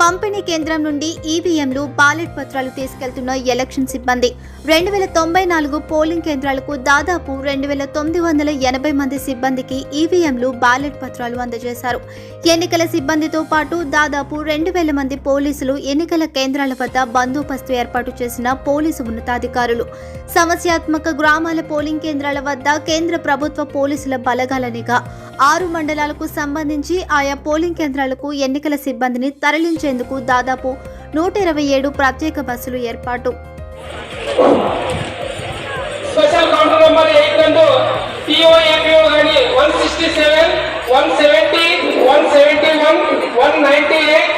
పంపిణీ కేంద్రం నుండి ఈవీఎంలు బాలెట్ పత్రాలు తీసుకెళ్తున్న ఎలక్షన్ సిబ్బంది. రెండు వేల తొంభై నాలుగు పోలింగ్ కేంద్రాలకు దాదాపు రెండు వేల తొమ్మిది వందల ఎనభై మంది సిబ్బందికి ఈవీఎంలు బాలెట్ పత్రాలు అందజేశారు. ఎన్నికల సిబ్బందితో పాటు దాదాపు రెండు వేల మంది పోలీసులు ఎన్నికల కేంద్రాల వద్ద బందోబస్తు ఏర్పాటు చేసిన పోలీసు ఉన్నతాధికారులు. సమస్యాత్మక గ్రామాల పోలింగ్ కేంద్రాల వద్ద కేంద్ర ప్రభుత్వ పోలీసుల బలగాల నిఘా. ఆరు మండలాలకు సంబంధించి ఆయా పోలింగ్ కేంద్రాలకు ఎన్నికల సిబ్బందిని తరలించేందుకు దాదాపు నూట ఇరవై ఏడు ప్రత్యేక బస్సులు ఏర్పాటు. స్పెషల్ కౌంటర్ నెంబర్ ఎయిట్ నందు కానీ one sixty seven one seventy one seventy one one ninety eight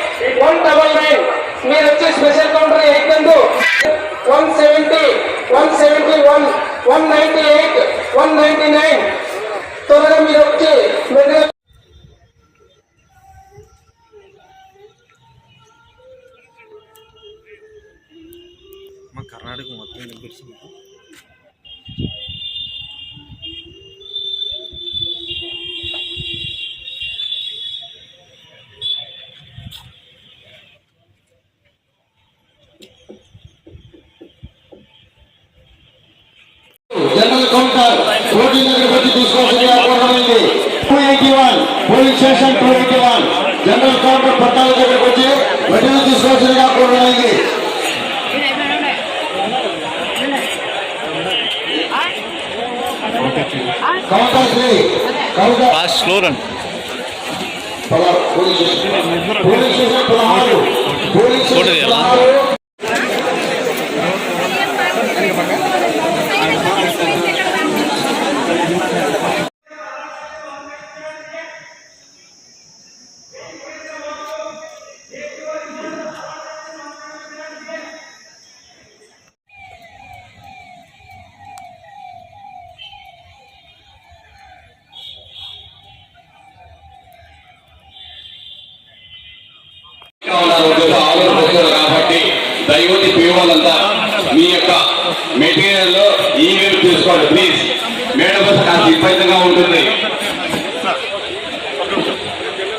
one double nine. మీరు వచ్చే స్పెషల్ కౌంటర్ ఎయిట్ నందు one seventy one seventy one one ninety eight one ninety nine. త్వరగా మీరు వచ్చి మెరుగు మా కర్ణాటక మొత్తం కనిపిస్తుంది జనరల్ కౌంటర్ కోటి దగ్గరకు వచ్చి తీసుకోవాల్సిందిగా కోరమైంది two eighty one polling station two eighty one general counter పట్టాల దగ్గరకు వచ్చి వెంటనే తీసుకోవాల్సిన కోరమైంది స్లో రన్ పద- పోలీస్ స్టేషన్ చేస్తున్నారు కాబట్టి దయవతి పిఓలంతా మీ యొక్క మెటీరియల్లో ఈమెయిల్ తీసుకోండి ప్లీజ్ మేడం కాస్త ఇబ్బందిగా ఉంటుంది.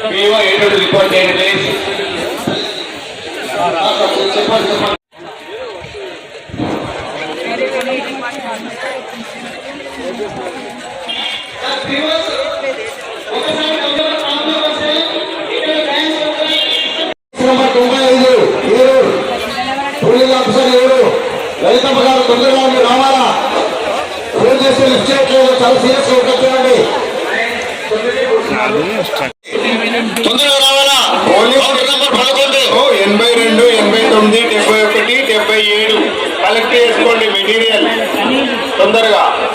పిఓ ఏంటో రిపోర్ట్ చేయండి ప్లీజ్ చెప్పండి నెంబర్ తొంభై ఐదు ఏడు పోలీస్ ఆఫీసర్ ఎవరు లలితమ్మ గారు తొందరగా మీరు రావాలా ఫోన్ చేస్తే లిఫ్ట్ చేయట్లేదు. చాలా సీరియస్గా ఉంటుంది తొందరగా రావాలా? పదకొండు. ఎనభై రెండు ఎనభై తొమ్మిది డెబ్బై ఒకటి డెబ్బై ఏడు. కలెక్ట్ చేసుకోండి మెటీరియల్. తొందరగా.